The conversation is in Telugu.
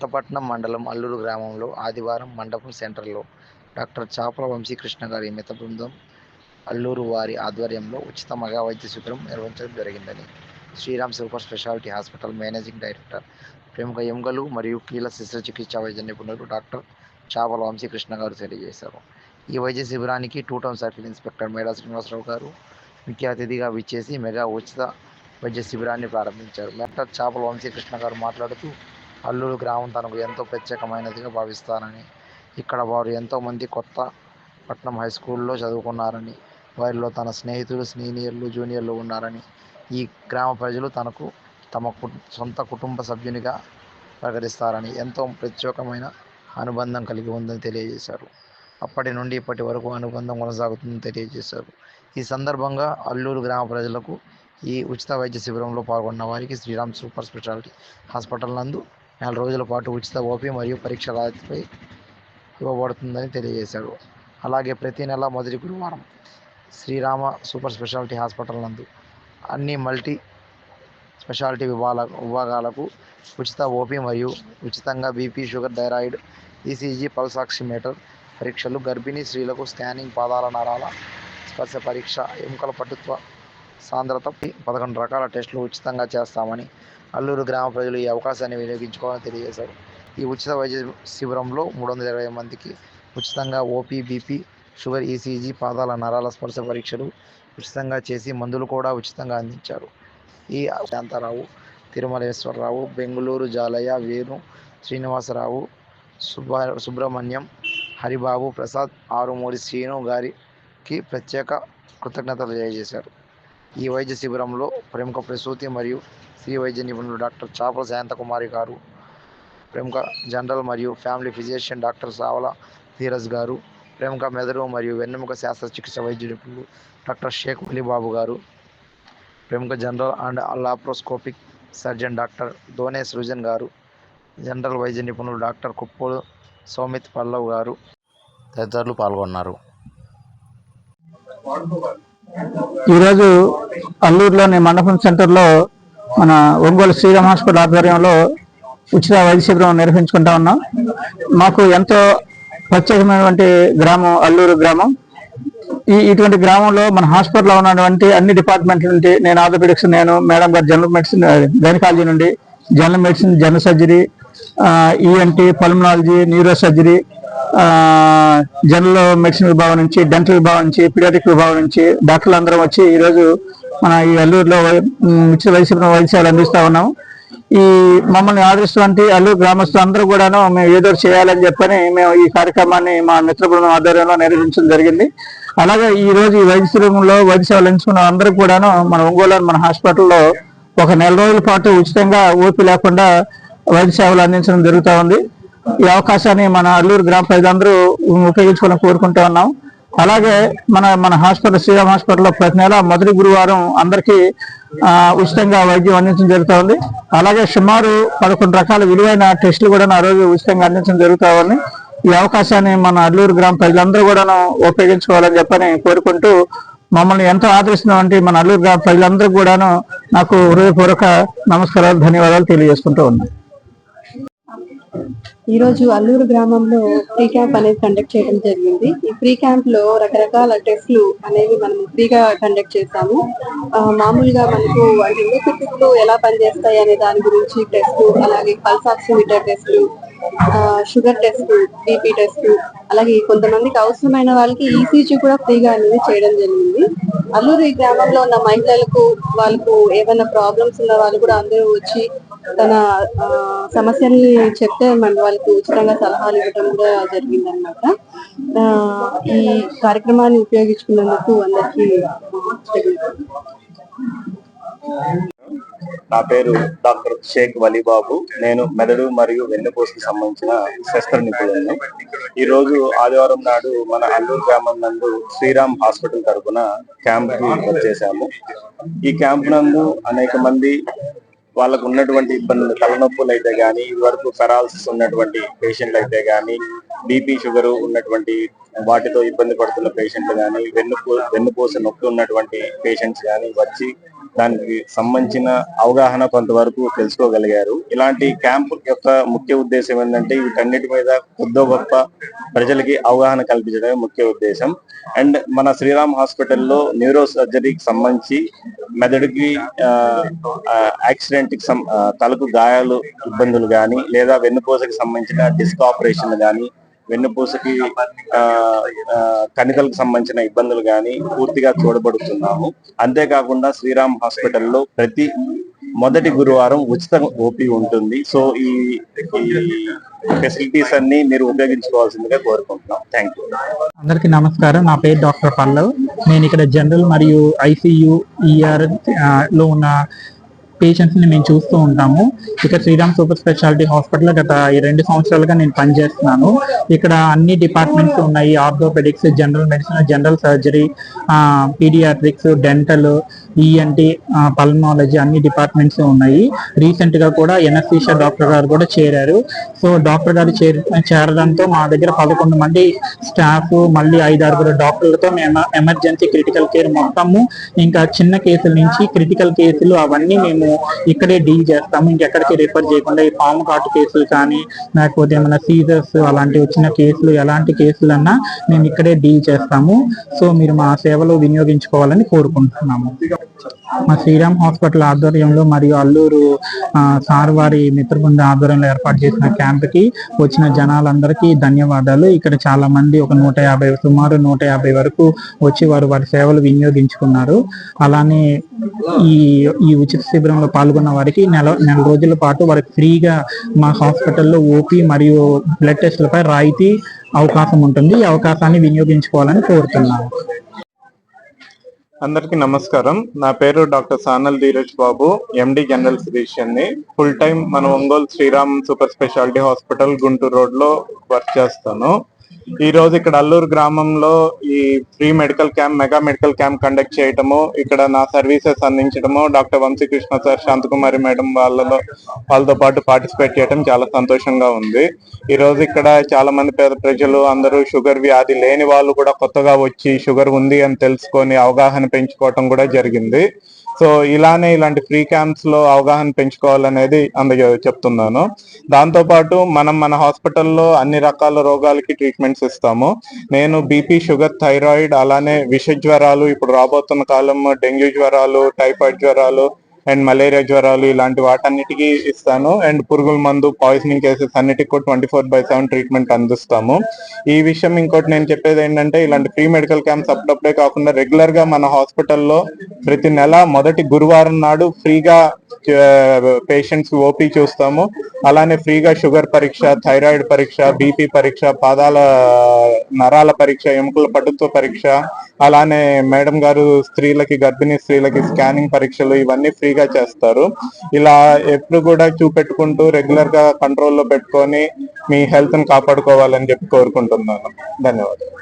కొత్తపట్నం మండలం అల్లూరు గ్రామంలో ఆదివారం మండపం సెంటర్లో డాక్టర్ చాపల వంశీకృష్ణ గారి మిత బృందం అల్లూరు వారి ఆధ్వర్యంలో ఉచిత మగా వైద్య శిబిరం నిర్వహించడం జరిగిందని Sriram super speciality hospital managing director ప్రముఖ ఎంగలు మరియు కీల శస్త్రచికిత్సా వైద్య నిపుణులు డాక్టర్ చాపల వంశీకృష్ణ గారు తెలియజేశారు. ఈ వైద్య శిబిరానికి two town circle inspector Meda Srinivasarao గారు ముఖ్య అతిథిగా విచ్చేసి మెగా ఉచిత వైద్య శిబిరాన్ని ప్రారంభించారు. డాక్టర్ చాపల వంశీకృష్ణ గారు మాట్లాడుతూ అల్లూరు గ్రామం తనకు ఎంతో ప్రత్యేకమైనదిగా భావిస్తానని ఇక్కడ వారు ఎంతోమంది కొత్త పట్నం హై స్కూల్లో చదువుకున్నారని వారిలో తన స్నేహితులు సీనియర్లు జూనియర్లు ఉన్నారని ఈ గ్రామ ప్రజలు తనకు తమ సొంత కుటుంబ సభ్యునిగా ప్రకటిస్తారని ఎంతో ప్రత్యేకమైన అనుబంధం కలిగి ఉందని తెలియజేశారు. అప్పటి నుండి ఇప్పటి వరకు అనుబంధం కొనసాగుతుందని తెలియజేశారు. ఈ సందర్భంగా అల్లూరు గ్రామ ప్రజలకు ఈ ఉచిత వైద్య శిబిరంలో పాల్గొన్న వారికి శ్రీరామ్ సూపర్ స్పెషాలిటీ హాస్పిటల్ నందు నెల రోజుల పాటు ఉచిత ఓపీ మరియు పరీక్ష రాత్రిపై ఇవ్వబడుతుందని తెలియజేశాడు. అలాగే ప్రతి నెల మొదటి గురువారం శ్రీరామ సూపర్ స్పెషాలిటీ హాస్పిటల్ నందు అన్ని మల్టీ స్పెషాలిటీ విభాగాల విభాగాలకు ఉచిత ఓపీ మరియు ఉచితంగా BP sugar thyroid ECG pulse oximeter పరీక్షలు గర్భిణీ స్త్రీలకు స్కానింగ్ పాదాల నరాల స్పర్శ పరీక్ష ఎముకల పటుత్వ సాంద్రత పదకొండు రకాల టెస్టులు ఉచితంగా చేస్తామని అల్లూరు గ్రామ ప్రజలు ఈ అవకాశాన్ని వినియోగించుకోవాలని తెలియజేశారు. ఈ ఉచిత వైద్య శిబిరంలో మూడు వందల ఇరవై మందికి ఉచితంగా ఓపీ బీపీ షుగర్ ఈసీజీ పాదాల నరాల స్పర్శ పరీక్షలు ఉచితంగా చేసి మందులు కూడా ఉచితంగా అందించారు. ఈ శాంతారావు తిరుమలేశ్వరరావు బెంగళూరు జాలయ్య వేణు శ్రీనివాసరావు సుబ్బ సుబ్రహ్మణ్యం హరిబాబు ప్రసాద్ ఆరుమూరి శ్రీను గారికి ప్రత్యేక కృతజ్ఞతలు తెలియజేశారు. ఈ వైద్య శిబిరంలో ప్రముఖ ప్రసూతి మరియు స్త్రీ వైద్య నిపుణులు డాక్టర్ చాపల శాంతకుమారి గారు ప్రముఖ జనరల్ మరియు family physician doctor Savala Dheeraj garu ప్రముఖ మెదడు మరియు వెన్నెముక శస్త్రచికిత్స వైద్య నిపుణులు డాక్టర్ షేక్ అలీబాబు గారు ప్రముఖ general and laparoscopic surgeon doctor Dhone Srujan garu general వైద్య నిపుణులు డాక్టర్ కుప్పోలు సౌమిత్ పల్లవ్ గారు తదితరులు పాల్గొన్నారు. ఈరోజు అల్లూరులోని మండపం సెంటర్లో మన ఒంగోలు శ్రీరామ్ హాస్పిటల్ ఆధ్వర్యంలో ఉచిత వైద్య శిబిరం నిర్వహించుకుంటా ఉన్నాం. మాకు ఎంతో ప్రత్యేకమైనటువంటి గ్రామం అల్లూరు గ్రామం. ఈ ఇటువంటి గ్రామంలో మన హాస్పిటల్లో ఉన్నటువంటి అన్ని డిపార్ట్మెంట్ల నుండి నేను ఆర్థోపెడిక్స్ నేను madam garu general medicine gynaecology నుండి general medicine general surgery ENT pulmonology neuro surgery general medicine విభాగం నుంచి డెంటల్ విభాగం నుంచి పీడియాటిక్ విభాగం నుంచి డాక్టర్లు అందరం వచ్చి ఈరోజు మన ఈ అల్లూరులో ఉచిత వైద్య వైద్య అందిస్తూ ఉన్నాం ఈ మమ్మల్ని ఆదరిస్తున్నటువంటి అల్లూరు గ్రామస్తులు అందరూ కూడాను మేము ఏదో చేయాలని చెప్పని మేము ఈ కార్యక్రమాన్ని మా మిత్ర బృందం ఆధ్వర్యంలో నిర్వహించడం జరిగింది. అలాగే ఈ రోజు ఈ వైద్య శిబిరంలో వైద్య సేవలు ఎంచుకున్న అందరూ కూడాను మన ఒంగోలు మన హాస్పిటల్లో ఒక నెల రోజుల పాటు ఉచితంగా ఓపి లేకుండా వైద్య సేవలు అందించడం జరుగుతూ ఉంది. ఈ అవకాశాన్ని మన అల్లూరు గ్రామ ప్రజలందరూ ఉపయోగించుకోవాలని కోరుకుంటూ ఉన్నాం. అలాగే మన మన హాస్పిటల్ శ్రీరామ్ హాస్పిటల్లో ప్రతి నెల మొదటి గురువారం అందరికీ ఉచితంగా వైద్యం అందించడం జరుగుతూ ఉంది అలాగే సుమారు పదకొండు రకాల విలువైన టెస్టులు కూడా ఆ రోజు ఉచితంగా అందించడం జరుగుతూ ఉంది. ఈ అవకాశాన్ని మన అల్లూరు గ్రామ ప్రజలందరూ కూడా ఉపయోగించుకోవాలని చెప్పని కోరుకుంటూ మమ్మల్ని ఎంతో ఆదరిస్తున్నామంటే మన అల్లూరు గ్రామ ప్రజలందరూ కూడాను నాకు హృదయపూర్వక నమస్కారాలు ధన్యవాదాలు తెలియజేసుకుంటూ ఉన్నాను ఈ రోజు అల్లూరు గ్రామంలో ఫ్రీ క్యాంప్ అనేది కండక్ట్ చేయడం జరిగింది. ఈ ఫ్రీ క్యాంప్లో రకరకాల టెస్ట్లు అనేవి మనం ఫ్రీగా కండక్ట్ చేశాము. మామూలుగా మనకు అంటే ఊపిరితిత్తులు ఎలా పనిచేస్తాయి అనే దాని గురించి టెస్ట్ అలాగే పల్స్ ఆక్సిమీటర్ టెస్ట్లు షుగర్ టెస్ట్ బీపీ టెస్ట్ అలాగే కొంతమందికి అవసరమైన వాళ్ళకి ఈసీజీ కూడా ఫ్రీగా అనేది చేయడం జరిగింది. అల్లూరు ఈ గ్రామంలో ఉన్న మహిళలకు వాళ్ళకు ఏమైనా ప్రాబ్లమ్స్ ఉన్న వాళ్ళు కూడా అందరూ వచ్చి తన సమస్యల్ని చెప్తే మన వాళ్ళకి ఉచితంగా సలహాలు ఇవ్వడం కూడా జరిగింది అనమాట ఈ కార్యక్రమాన్ని ఉపయోగించుకున్నందుకు అందరికీ నా పేరు డాక్టర్ షేక్ వలీబాబు. నేను మెదడు మరియు వెన్నుపూసకి సంబంధించిన శస్త్ర నిపుణులను ఈరోజు ఆదివారం నాడు మన అల్లూరు గ్రామం నందు శ్రీరామ్ హాస్పిటల్ తరపున క్యాంప్ చేశాము వచ్చేసాము. ఈ క్యాంప్ నందు అనేక మంది వాళ్ళకు ఉన్నటువంటి ఇబ్బందులు తలనొప్పులు అయితే గానీ వరకు పెరాలసిస్ ఉన్నటువంటి పేషెంట్లు అయితే గానీ బీపీ షుగర్ ఉన్నటువంటి వాటితో ఇబ్బంది పడుతున్న పేషెంట్లు గానీ వెన్నుపూ వెన్నుపూస నొప్పి ఉన్నటువంటి పేషెంట్స్ గానీ వచ్చి దానికి సంబంధించిన అవగాహన కొంతవరకు తెలుసుకోగలిగారు. ఇలాంటి క్యాంపు యొక్క ముఖ్య ఉద్దేశం ఏంటంటే వీటన్నిటి మీద కొద్దో గొప్ప ప్రజలకి అవగాహన కల్పించడమే ముఖ్య ఉద్దేశం. అండ్ మన శ్రీరామ్ హాస్పిటల్లో న్యూరో సర్జరీకి సంబంధించి మెదడుకి యాక్సిడెంట్కి సం- తలకు గాయాలు ఇబ్బందులు కానీ లేదా వెన్నుపూసకి సంబంధించిన డిస్క్ ఆపరేషన్ కానీ వెన్నుపూసకి కణికలకు సంబంధించిన ఇబ్బందులు కానీ పూర్తిగా చూడబడుతున్నాము. అంతేకాకుండా శ్రీరామ్ హాస్పిటల్లో ప్రతి మొదటి గురువారం ఉచిత ఓపీ ఉంటుంది. సో ఈ ఫెసిలిటీస్ అన్ని మీరు ఉపయోగించుకోవాల్సిందిగా కోరుకుంటున్నాం. Thank you. అందరికీ నమస్కారం. నా పేరు డాక్టర్ పల్లవ్. నేను ఇక్కడ జనరల్ మరియు ఐసీయూ ఈఆర్లో ఉన్న పేషెంట్స్ని మేము చూస్తూ ఉంటాము. ఇక్కడ శ్రీరామ్ సూపర్ స్పెషాలిటీ హాస్పిటల్ గత ఈ రెండు సంవత్సరాలుగా నేను పనిచేస్తున్నాను. ఇక్కడ అన్ని డిపార్ట్మెంట్స్ ఉన్నాయి. Orthopaedics general medicine general surgery paediatrics dental E ENT pulmonology అన్ని డిపార్ట్మెంట్స్ ఉన్నాయి. రీసెంట్గా కూడా ఎన్ఎస్సీషా డాక్టర్ గారు కూడా చేరారు. సో డాక్టర్ గారు చేరడంతో మా దగ్గర పదకొండు మంది స్టాఫ్ మళ్ళీ ఐదు ఆరుగురు డాక్టర్లతో మేము ఎమర్జెన్సీ క్రిటికల్ కేర్ మొత్తము ఇంకా చిన్న కేసుల నుంచి క్రిటికల్ కేసులు అవన్నీ మేము ఇక్కడే డీల్ చేస్తాము. ఇంకెక్కడికి రిఫర్ చేయకుండా ఈ పాము కాటు కేసులు కానీ లేకపోతే ఏమైనా సీజర్స్ అలాంటి వచ్చిన కేసులు ఎలాంటి కేసులన్నా మేము ఇక్కడే డీల్ చేస్తాము. సో మీరు మా సేవలు వినియోగించుకోవాలని కోరుకుంటున్నాము. మా శ్రీరామ్ హాస్పిటల్ ఆధ్వర్యంలో మరియు అల్లూరు సార్ వారి మిత్రబృంద ఆధ్వర్యంలో ఏర్పాటు చేసిన క్యాంప్కి వచ్చిన జనాలందరికీ ధన్యవాదాలు. ఇక్కడ చాలా మంది ఒక నూట యాభై సుమారు నూట యాభై వరకు వచ్చి వారు వారి సేవలు వినియోగించుకున్నారు. అలానే ఈ ఈ ఉచిత శిబిరంలో పాల్గొన్న వారికి నెల నెల రోజుల పాటు వారికి ఫ్రీగా మా హాస్పిటల్లో ఓపీ మరియు బ్లడ్ టెస్టులపై రాయితీ అవకాశం ఉంటుంది. ఈ అవకాశాన్ని వినియోగించుకోవాలని కోరుతున్నాను అందరికీ నమస్కారం. నా పేరు doctor Sanal Dheeraj Babu MD general ఫిజిషియన్ని. Full time మన Ongole Sriram super speciality hospital Guntur రోడ్లో వర్క్ చేస్తాను. ఈ రోజు ఇక్కడ అల్లూరు గ్రామంలో ఈ free medical camp mega medical camp conduct చేయటము ఇక్కడ నా services అందించడము doctor Vamsikrishna sir Shanthakumari madam వాళ్ళలో వాళ్ళతో పాటు పార్టిసిపేట్ చేయడం చాలా సంతోషంగా ఉంది. ఈ రోజు ఇక్కడ చాలా మంది పేద ప్రజలు అందరూ షుగర్ వ్యాధి లేని వాళ్ళు కూడా కొత్తగా వచ్చి షుగర్ ఉంది అని తెలుసుకొని అవగాహన పెంచుకోవటం కూడా జరిగింది. సో ఇలానే ఇలాంటి ఫ్రీ క్యాంప్స్లో అవగాహన పెంచుకోవాలనేది అందుకే చెప్తున్నాను. దాంతో పాటు మనం మన హాస్పిటల్లో అన్ని రకాల రోగాలకి ట్రీట్మెంట్స్ ఇస్తాము. నేను బీపీ షుగర్ థైరాయిడ్ అలానే విష జ్వరాలు ఇప్పుడు రాబోతున్న కాలం డెంగ్యూ జ్వరాలు టైఫాయిడ్ జ్వరాలు అండ్ మలేరియా జ్వరాలు ఇలాంటి వాటన్నిటికీ ఇస్తాను. అండ్ పురుగుల మందు పాయిజనింగ్ కేసెస్ అన్నిటికీ కూడా twenty four by seven treatment అందిస్తాము. ఈ విషయం ఇంకోటి నేను చెప్పేది ఏంటంటే ఇలాంటి ఫ్రీ మెడికల్ క్యాంప్స్ అప్పుడప్పుడే కాకుండా రెగ్యులర్గా మన హాస్పిటల్లో ప్రతి నెల మొదటి గురువారం నాడు ఫ్రీగా పేషెంట్స్ ఓపీ చూస్తాము. అలానే ఫ్రీగా షుగర్ పరీక్ష థైరాయిడ్ పరీక్ష బీపీ పరీక్ష పాదాల నరాల పరీక్ష ఎముకల పటుత్వ పరీక్ష అలానే మేడం గారు స్త్రీలకి గర్భిణీ స్త్రీలకి స్కానింగ్ పరీక్షలు ఇవన్నీ ఫ్రీగా చేస్తారు. ఇలా ఎప్పుడు కూడా చూపెట్టుకుంటూ రెగ్యులర్గా కంట్రోల్లో పెట్టుకొని మీ హెల్త్ని కాపాడుకోవాలని చెప్పి కోరుకుంటున్నాను. ధన్యవాదాలు.